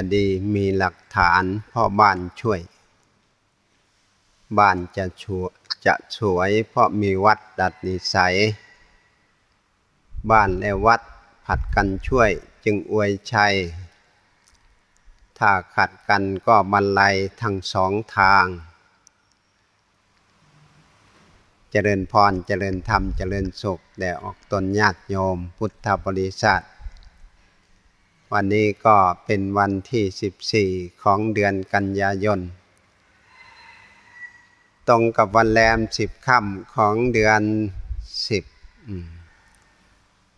จะดีมีหลักฐานพ่อบ้านช่วย บ้านจะชัวจะสวยเพราะมีวัดดัดนิสัย บ้านและวัดผัดกันช่วยจึงอวยชัย ถ้าขัดกันก็บรรลัยทั้งสองทาง เจริญพรเจริญธรรมเจริญสุขแด่ออกตนญาติโยมพุทธบริษัท วันนี้ก็เป็นวันที่ 14 ของเดือนกันยายน ตรงกับวันแรมสิบค่ำของเดือนสิบ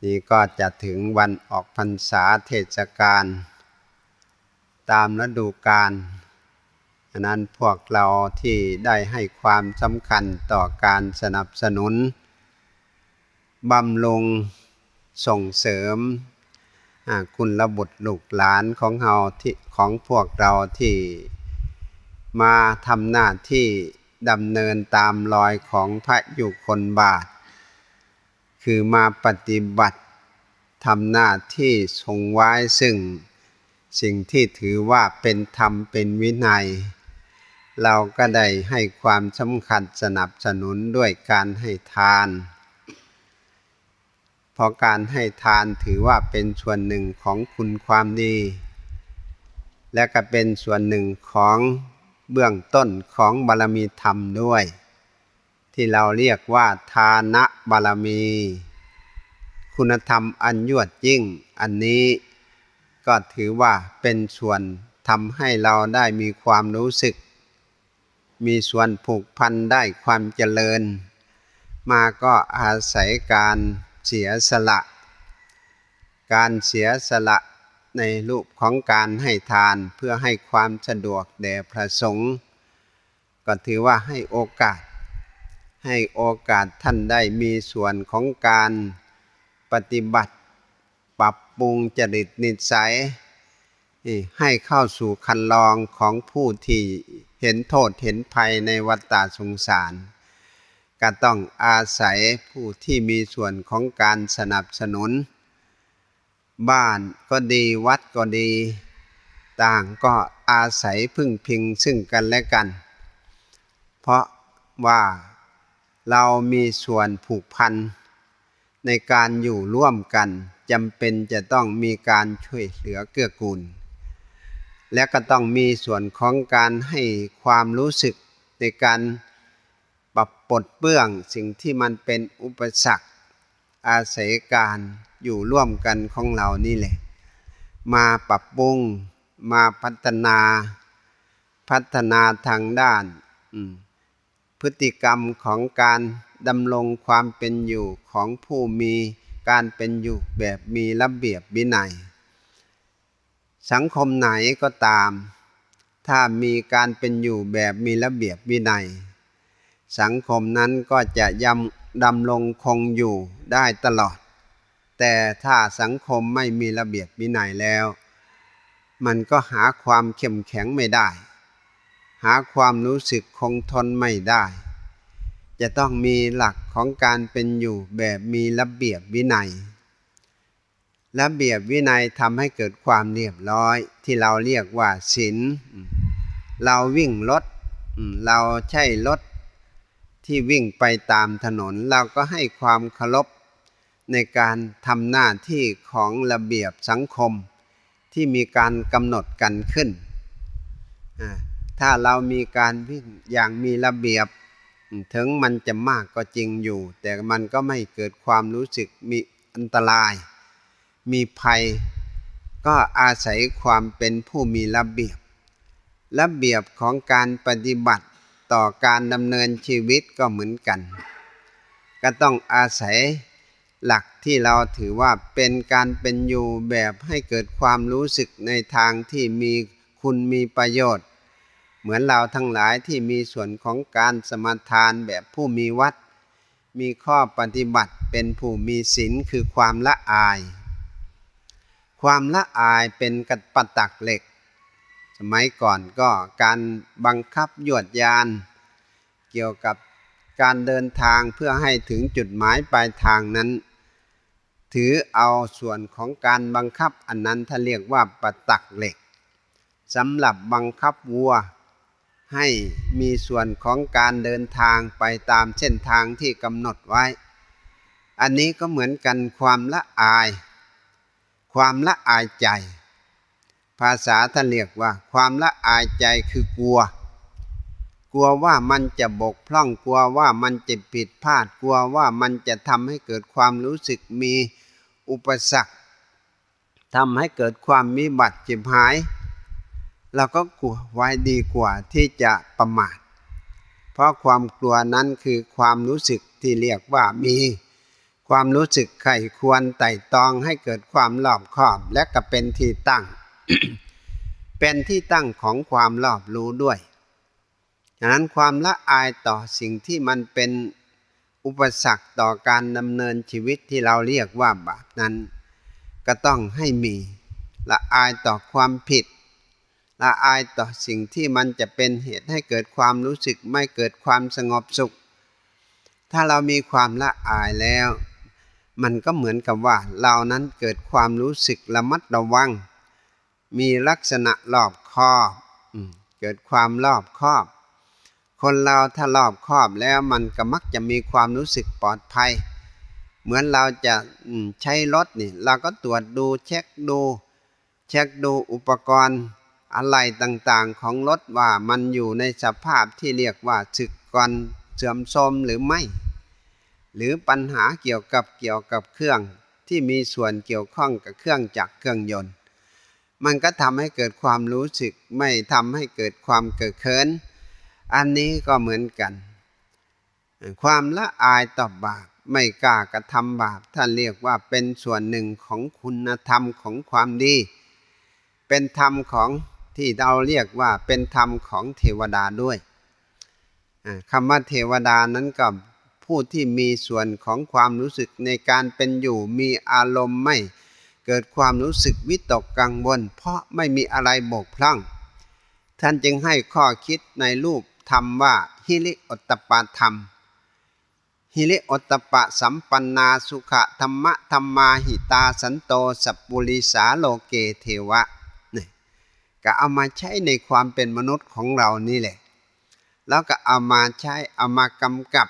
นี่ก็จะถึงวันออกพรรษาเทศกาลตามฤดูกาลอันนั้นพวกเราที่ได้ให้ความสำคัญต่อการสนับสนุนบำรุงส่งเสริม คุณระบุตรลูกหลานของเราที่ของพวกเราที่มาทำหน้าที่ดำเนินตามรอยของพระอยู่คนบาท คือมาปฏิบัติทำหน้าที่ทรงไว้ซึ่ง สิ่งที่ถือว่าเป็นธรรมเป็นวินัย เราก็ได้ให้ความสำคัญสนับสนุนด้วยการให้ทาน ราะการให้ทานถือว่าเป็นส่วนหนึ่งของคุณความดี และก็เป็นส่วนหนึ่งของเบื้องต้นของบารมีธรรมด้วย ที่เราเรียกว่าทานะบารมี คุณธรรมอันยวดยิ่ง อันนี้ก็ถือว่าเป็นส่วนทำให้เราได้มีความรู้สึก มีส่วนผูกพันได้ความเจริญ มาก็อาศัยการ เสียสละ การเสียสละในรูปของการให้ทานเพื่อให้ความสะดวกแด่พระสงฆ์ก็ถือว่าให้โอกาส ให้โอกาสท่านได้มีส่วนของการปฏิบัติ ปรับปรุงจริตนิสัย ให้เข้าสู่คันลองของผู้ที่เห็นโทษเห็นภัยในวัฏฏสงสาร ก็ต้องอาศัยผู้ที่มีส่วนของการสนับสนุน บ้านก็ดีวัดก็ดี ต่างก็อาศัยพึ่งพิงซึ่งกันและกัน เพราะว่าเรามีส่วนผูกพันในการอยู่ร่วมกันจำเป็นจะต้องมีการช่วยเหลือเกื้อกูล และก็ต้องมีส่วนของการให้ความรู้สึกในการ ปรับปลดเบื้องสิ่งที่มันเป็นอุปสรรค อาศัยการอยู่ร่วมกันของเรานี่แหละ มาปรับปรุงมาพัฒนา พัฒนาทางด้าน พฤติกรรมของการดำรงความเป็นอยู่ของผู้มีการเป็นอยู่แบบมีระเบียบวินัย สังคมไหนก็ตาม ถ้ามีการเป็นอยู่แบบมีระเบียบวินัย สังคมนั้นก็จะยำดำรงคงอยู่ได้ตลอด แต่ถ้าสังคมไม่มีระเบียบวินัยแล้ว มันก็หาความเข้มแข็งไม่ได้ หาความรู้สึกคงทนไม่ได้ จะต้องมีหลักของการเป็นอยู่แบบมีระเบียบวินัยระเบียบวินัยทำให้เกิดความเรียบร้อย ที่เราเรียกว่าศีลเราวิ่งรถเราใช่รถ ที่วิ่งไปตามถนน เราก็ให้ความเคารพในการทำหน้าที่ของระเบียบสังคม ที่มีการกำหนดกันขึ้น ถ้าเรามีการวิ่งอย่างมีระเบียบ ถึงมันจะมากก็จริงอยู่ แต่มันก็ไม่เกิดความรู้สึกมีอันตราย มีภัย ก็อาศัยความเป็นผู้มีระเบียบ ระเบียบของการปฏิบัติ ต่อการดำเนินชีวิตก็เหมือนกัน ก็ต้องอาศัยหลักที่เราถือว่าเป็นการเป็นอยู่แบบให้เกิดความรู้สึกในทางที่มีคุณมีประโยชน์ เหมือนเราทั้งหลายที่มีส่วนของการสมทานแบบผู้มีวัด มีข้อปฏิบัติเป็นผู้มีศีลคือความละอาย ความละอายเป็นกัดปตักเหล็ก สมัยก่อนก็การบังคับยวดยาน เกี่ยวกับการเดินทางเพื่อให้ถึงจุดหมายปลายทางนั้น ถือเอาส่วนของการบังคับอันนั้นถ้าเรียกว่าปตักเหล็กสำหรับบังคับวัว ให้มีส่วนของการเดินทางไปตามเส้นทางที่กำหนดไว้ อันนี้ก็เหมือนกันความละอาย ความละอายใจ ภาษาท่านเรียกว่า ความละอายใจคือกลัว กลัวว่ามันจะบกพร่องกลัวว่ามันจะผิดพลาดกลัวว่ามันจะทำให้เกิดความรู้สึกมีอุปสรรคทำให้เกิดความมีบัตรจิบหายเราก็กลัวไว้ดีกว่าที่จะประมาท เพราะความกลัวนั้นคือความรู้สึกที่เรียกว่ามี ความรู้สึกไข่ควรไต่ตองให้เกิดความรอบคอบและก็เป็นที่ตั้ง เป็นที่ตั้งของความรอบรู้ด้วยฉะนั้นความละอายต่อสิ่งที่มันเป็นอุปสรรคต่อการดำเนินชีวิตที่เราเรียกว่าบาปนั้น ก็ต้องให้มีละอายต่อความผิด ละอายต่อสิ่งที่มันจะเป็นเหตุให้เกิดความรู้สึกไม่เกิดความสงบสุข ถ้าเรามีความละอายแล้ว มันก็เหมือนกับว่าเรานั้นเกิดความรู้สึกระมัดระวัง มีลักษณะรอบคอบเกิดความรอบคอบ คนเราถ้ารอบคอบแล้วมันก็มักจะมีความรู้สึกปลอดภัย เหมือนเราจะใช้รถนี่เราก็ตรวจดูเช็คดู เช็คดูอุปกรณ์อะไรต่างๆของรถว่ามันอยู่ในสภาพที่เรียกว่าสึกก่อนเสื่อมโทรมหรือไม่ หรือปัญหาเกี่ยวกับเกี่ยวกับเครื่องที่มีส่วนเกี่ยวข้องกับเครื่องจักรเครื่องยนต์ มันก็ทำให้เกิดความรู้สึก ไม่ทำให้เกิดความเกิดเคิน อันนี้ก็เหมือนกัน ความละอายต่อบาปไม่กล้ากระทำบาปท่านเรียกว่าเป็นส่วนหนึ่งของคุณธรรมของความดี เป็นธรรมของที่เราเรียกว่าเป็นธรรมของเทวดาด้วยคำว่าเทวดานั้นก็ผู้ที่มีส่วนของความรู้สึกในการเป็นอยู่มีอารมณ์ไม่ เกิดความรู้สึกวิตกกังวล เพราะไม่มีอะไรบกพร่อง ท่านจึงให้ข้อคิดในรูปธรรมว่าฮิริอตตปาธรรม ฮิริอตตปะสัมปันนาสุขธรรมะธรรมาหิตาสันโตสัพปุริสาโลเกเทวะก็เอามาใช้ในความเป็นมนุษย์ของเรานี่แหละ แล้วก็เอามาใช้เอามากำกับ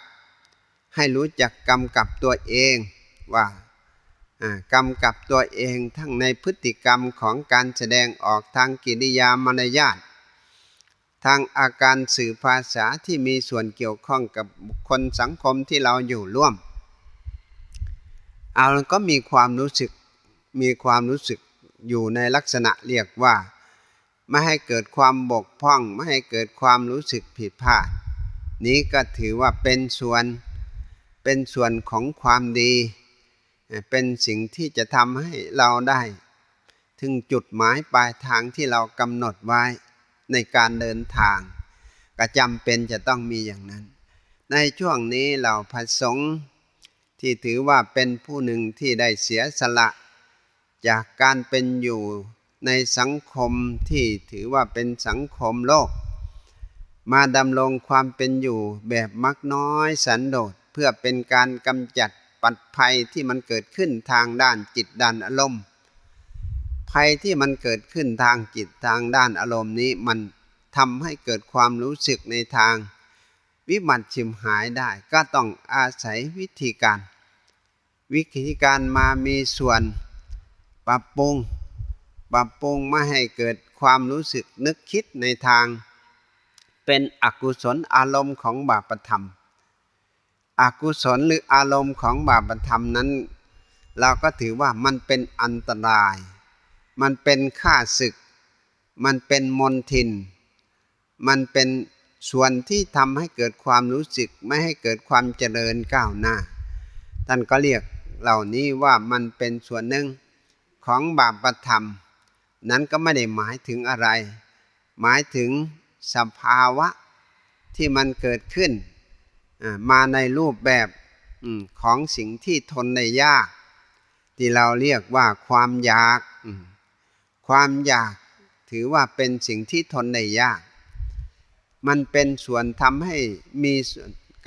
ให้รู้จักกำกับตัวเองว่า กำกับตัวเองทั้งในพฤติกรรมของการแสดงออกทางกิริยามารยาททางอาการสื่อภาษาที่มีส่วนเกี่ยวข้องกับบุคคลสังคมที่เราอยู่ร่วม เอาก็มีความรู้สึกมีความรู้สึกอยู่ในลักษณะเรียกว่า ไม่ให้เกิดความบกพร่อง ไม่ให้เกิดความรู้สึกผิดพลาด นี้ก็ถือว่าเป็นส่วนเป็นส่วนของความดี เป็นสิ่งที่จะทำให้เราได้ ถึงจุดหมายปลายทางที่เรากำหนดไว้ในการเดินทาง ก็จำเป็นจะต้องมีอย่างนั้น ในช่วงนี้เราพระสงฆ์ที่ถือว่าเป็นผู้หนึ่งที่ได้เสียสละ จากการเป็นอยู่ในสังคมที่ถือว่าเป็นสังคมโลก มาดำรงความเป็นอยู่แบบมักน้อยสันโดษเพื่อเป็นการกำจัด ปัดภัยที่มันเกิดขึ้นทางด้านจิตด้านอารมณ์ ภัยที่มันเกิดขึ้นทางจิตทางด้านอารมณ์นี้มันทำให้เกิดความรู้สึกในทาง วิมัติชิมหายได้ ก็ต้องอาศัยวิธีการ วิธีการมามีส่วนปรับปรุง ปรับปรุงไม่ให้เกิดความรู้สึกนึกคิดในทาง เป็นอกุศลอารมณ์ของบาปธรรม อกุศลหรืออารมณ์ของบาปธรรมนั้น เราก็ถือว่ามันเป็นอันตราย มันเป็นข้าศึก มันเป็นมนทิน มันเป็นส่วนที่ทำให้เกิดความรู้สึกไม่ให้เกิดความเจริญก้าวหน้า ท่านก็เรียกเหล่านี้ว่ามันเป็นส่วนหนึ่งของบาปธรรม นั้นก็ไม่ได้หมายถึงอะไร หมายถึงสภาวะที่มันเกิดขึ้น มาในรูปแบบของสิ่งที่ทนได้ยาก ที่เราเรียกว่าความอยาก ความอยากถือว่าเป็นสิ่งที่ทนได้ยาก มันเป็นส่วนทำให้มี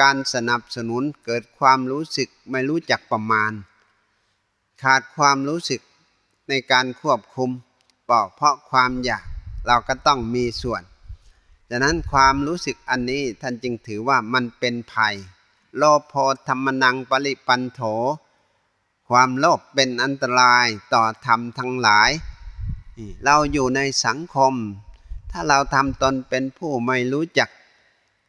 การสนับสนุนเกิดความรู้สึกไม่รู้จักประมาณ ขาดความรู้สึกในการควบคุมปอกเพราะความอยาก เราก็ต้องมีส่วน ดังนั้นความรู้สึกอันนี้ท่านจึงถือว่ามันเป็นภัย โลภธรรมนังปริปันโถ ความโลภเป็นอันตรายต่อธรรมทั้งหลาย เราอยู่ในสังคม ถ้าเราทำตนเป็นผู้ไม่รู้จัก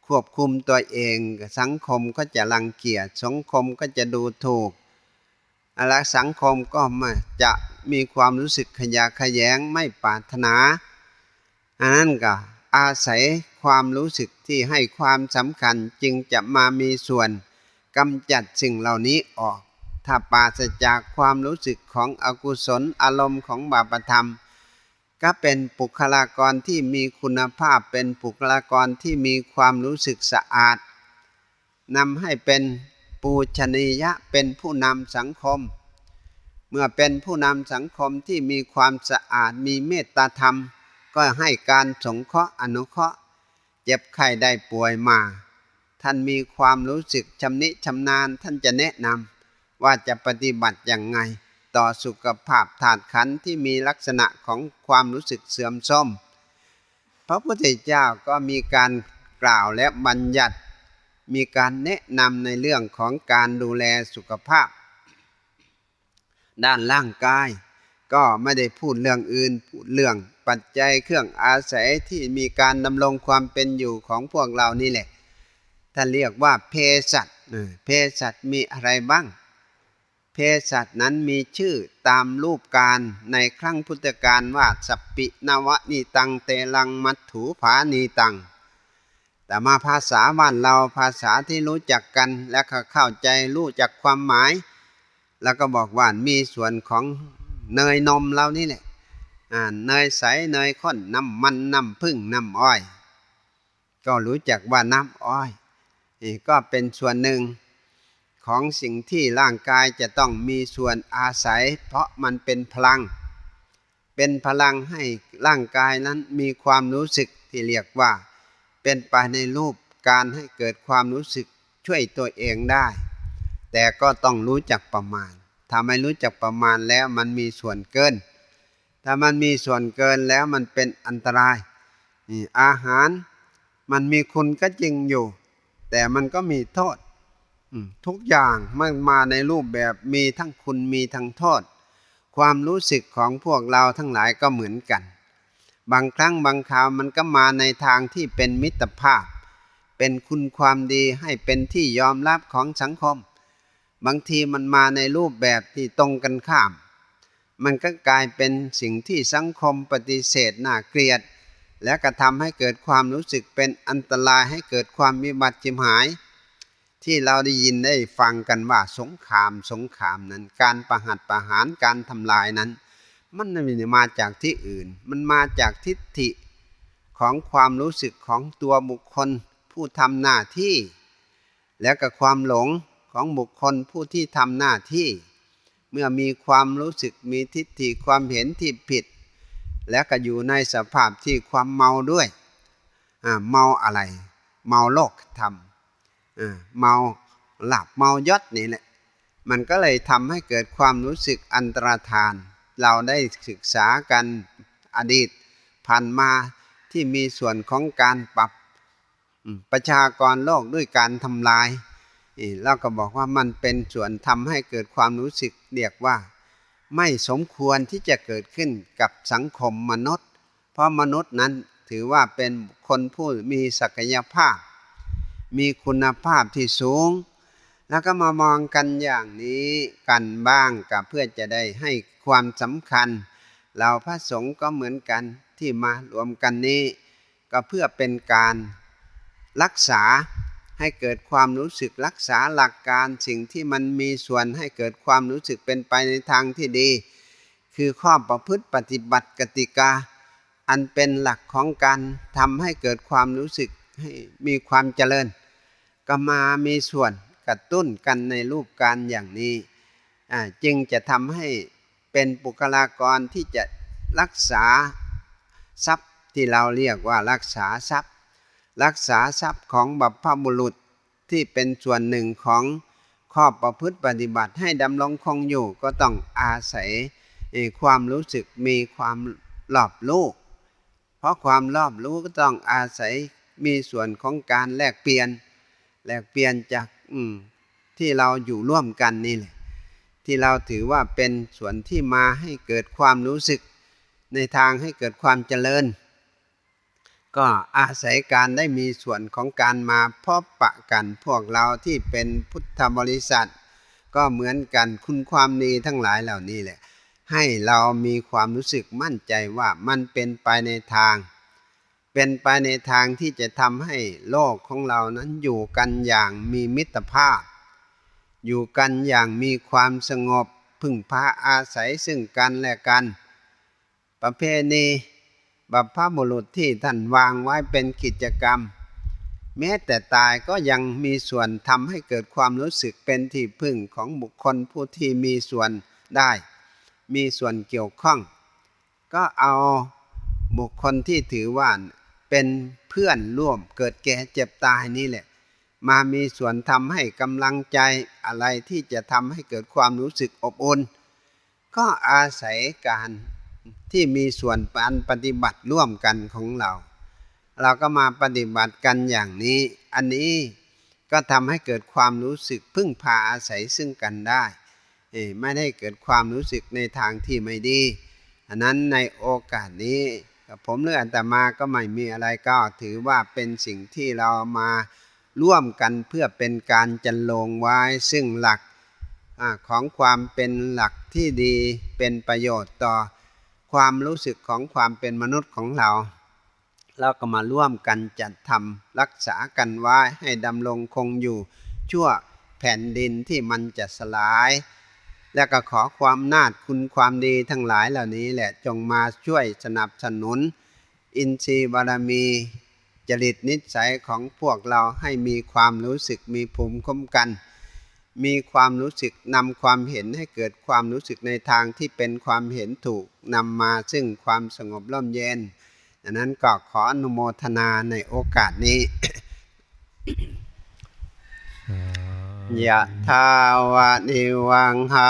ควบคุมตัวเอง สังคมก็จะรังเกียจสังคมก็จะดูถูกอะไรสังคมก็มาจะมีความรู้สึกขยะขยงไม่ปรารถนาอันนั้นก็ อาศัยความรู้สึกที่ให้ความสำคัญจึงจะมามีส่วนกำจัดสิ่งเหล่านี้ออก ถ้าปราศจากความรู้สึกของอกุศลอารมณ์ของบาปธรรม ก็เป็นบุคลากรที่มีคุณภาพเป็นบุคลากรที่มีความรู้สึกสะอาดนำให้เป็นปูชนียะเป็นผู้นำสังคม เมื่อเป็นผู้นำสังคมที่มีความสะอาดมีเมตตาธรรม ก็ให้การสงเคราะห์อนุเคราะห์ เจ็บไข้ได้ป่วยมา ท่านมีความรู้สึกชำนิชำนาญท่านจะแนะนำว่าจะปฏิบัติอย่างไง ต่อสุขภาพถาดขันที่มีลักษณะของความรู้สึกเสื่อมส้มพระพุทธเจ้าก็มีการกล่าวและบัญญัติ มีการแนะนำในเรื่องของการดูแลสุขภาพ ด้านร่างกาย ก็ไม่ได้พูดเรื่องอื่น พูดเรื่องปัจจัยเครื่องอาศัยที่มีการดำรงความเป็นอยู่ของพวกเรานี่แหละท่านเรียกว่าเพสัตเพสัตมีอะไรบ้าง เพสัตนั้นมีชื่อตามรูปการในครั้งพุทธกาลว่าสัปปินวนีตังเตลังมัตถูผานีตัง แต่มาภาษาบ้านเราภาษาที่รู้จักกันและเข้าใจรู้จักความหมาย แล้วก็บอกว่ามีส่วนของ เนยนมเรานี่แหละเนยใสเนยข้นน้ำมันน้ำพึ่งน้ำอ้อย ก็รู้จักว่าน้ำอ้อยนี่ก็เป็นส่วนหนึ่งของสิ่งที่ร่างกายจะต้องมีส่วนอาศัย เพราะมันเป็นพลัง เป็นพลังให้ร่างกายนั้นมีความรู้สึกที่เรียกว่า เป็นไปในรูปการให้เกิดความรู้สึกช่วยตัวเองได้ แต่ก็ต้องรู้จักประมาณ ถ้าไม่รู้จักประมาณแล้วมันมีส่วนเกิน ถ้ามันมีส่วนเกินแล้วมันเป็นอันตรายนี่อาหารมันมีคุณก็จริงอยู่ แต่มันก็มีโทษทุกอย่างมันมาในรูปแบบมีทั้งคุณมีทั้งโทษ ความรู้สึกของพวกเราทั้งหลายก็เหมือนกัน บางครั้งบางคราวมันก็มาในทางที่เป็นมิตรภาพ เป็นคุณความดีให้เป็นที่ยอมรับของสังคม บางทีมันมาในรูปแบบที่ตรงกันข้าม มันก็กลายเป็นสิ่งที่สังคมปฏิเสธน่าเกลียด และกระทำให้เกิดความรู้สึกเป็นอันตรายให้เกิดความมีบัติจิมหาย ที่เราได้ยินได้ฟังกันว่าสงครามสงครามนั้น การประหัตประหารการทำลายนั้น มันไม่ได้มาจากที่อื่น มันมาจากทิฏฐิของความรู้สึกของตัวบุคคลผู้ทำหน้าที่ แล้วกับความหลง ของบุคคลผู้ที่ทำหน้าที่ เมื่อมีความรู้สึกมีทิฏฐิความเห็นที่ผิด และก็อยู่ในสภาพที่ความเมาด้วยเมาอะไร เมาโลกธรรมเมาหลับเมายศนี่แหละมันก็เลยทำให้เกิดความรู้สึกอันตรธาน เราได้ศึกษากันอดีตผ่านมาที่มีส่วนของการปรับประชากรโลกด้วยการทำลาย เราก็บอกว่ามันเป็นส่วนทำให้เกิดความรู้สึกเรียกว่า ไม่สมควรที่จะเกิดขึ้นกับสังคมมนุษย์ เพราะมนุษย์นั้นถือว่าเป็นคนผู้มีศักยภาพ มีคุณภาพที่สูง แล้วก็มามองกันอย่างนี้กันบ้างกับเพื่อจะได้ให้ความสำคัญ เราพระสงฆ์ก็เหมือนกันที่มารวมกันนี้ ก็เพื่อเป็นการรักษา ให้เกิดความรู้สึกรักษาหลักการสิ่งที่มันมีส่วนให้เกิดความรู้สึกเป็นไปในทางที่ดี คือข้อประพฤติปฏิบัติกติกา อันเป็นหลักของการทำให้เกิดความรู้สึกให้มีความเจริญ ก็มามีส่วนกระตุ้นกันในรูปการอย่างนี้จึงจะทำให้เป็นบุคลากรที่จะรักษาทรัพย์ที่เราเรียกว่ารักษาทรัพย์ รักษาทรัพย์ของบัพพบุรุษที่เป็นส่วนหนึ่งของข้อประพฤติปฏิบัติให้ดำรงคงอยู่ก็ต้องอาศัยความรู้สึกมีความหลอบลูกเพราะความรอบรู้ก็ต้องอาศัยมีส่วนของการแลกเปลี่ยน แลกเปลี่ยนจากที่เราอยู่ร่วมกันนี่แหละที่เราถือว่าเป็นส่วนที่มาให้เกิดความรู้สึก ในทางให้เกิดความเจริญ ก็อาศัยการได้มีส่วนของการมาพบปะกันพวกเราที่เป็นพุทธบริษัท ก็เหมือนกันคุณความดีทั้งหลายเหล่านี้แหละ ให้เรามีความรู้สึกมั่นใจว่ามันเป็นไปในทาง เป็นไปในทางที่จะทำให้โลกของเรานั้นอยู่กันอย่างมีมิตรภาพ อยู่กันอย่างมีความสงบพึ่งพาอาศัยซึ่งกันและกัน ประเพณี บัพพบุรุษที่ท่านวางไว้เป็นกิจกรรม แม้แต่ตายก็ยังมีส่วนทำให้เกิดความรู้สึกเป็นที่พึ่งของบุคคลผู้ที่มีส่วนได้ มีส่วนเกี่ยวข้อง ก็เอาบุคคลที่ถือว่าเป็นเพื่อนร่วมเกิดแก่เจ็บตายนี่แหละ มามีส่วนทำให้กำลังใจอะไรที่จะทำให้เกิดความรู้สึกอบอุ่น ก็อาศัยการ ที่มีส่วนการปฏิบัติร่วมกันของเรา เราก็มาปฏิบัติกันอย่างนี้ อันนี้ก็ทำให้เกิดความรู้สึกพึ่งพาอาศัยซึ่งกันได้ ไม่ได้เกิดความรู้สึกในทางที่ไม่ดี อันนั้นในโอกาสนี้กับผมเลืออาตมาก็ไม่มีอะไรก็ถือว่าเป็นสิ่งที่เรามาร่วมกันเพื่อเป็นการจันลงไว้ซึ่งหลักอของความเป็นหลักที่ดีเป็นประโยชน์ต่อ ความรู้สึกของความเป็นมนุษย์ของเรา เราก็มาร่วมกันจัดทำรักษากันไว้ให้ดำรงคงอยู่ ชั่วแผ่นดินที่มันจะสลาย และก็ขอความนาดคุณความดีทั้งหลายเหล่านี้แหละจงมาช่วยสนับสนุน อินทรีย์บารมี จริตนิสัยของพวกเราให้มีความรู้สึกมีภูมิคุ้มกัน มีความรู้สึกนำความเห็นให้เกิดความรู้สึกในทางที่เป็นความเห็นถูกนำมาซึ่งความสงบร่มเย็นดังนั้นก็ขออนุโมทนาในโอกาสนี้ยะทาวะนิวังหา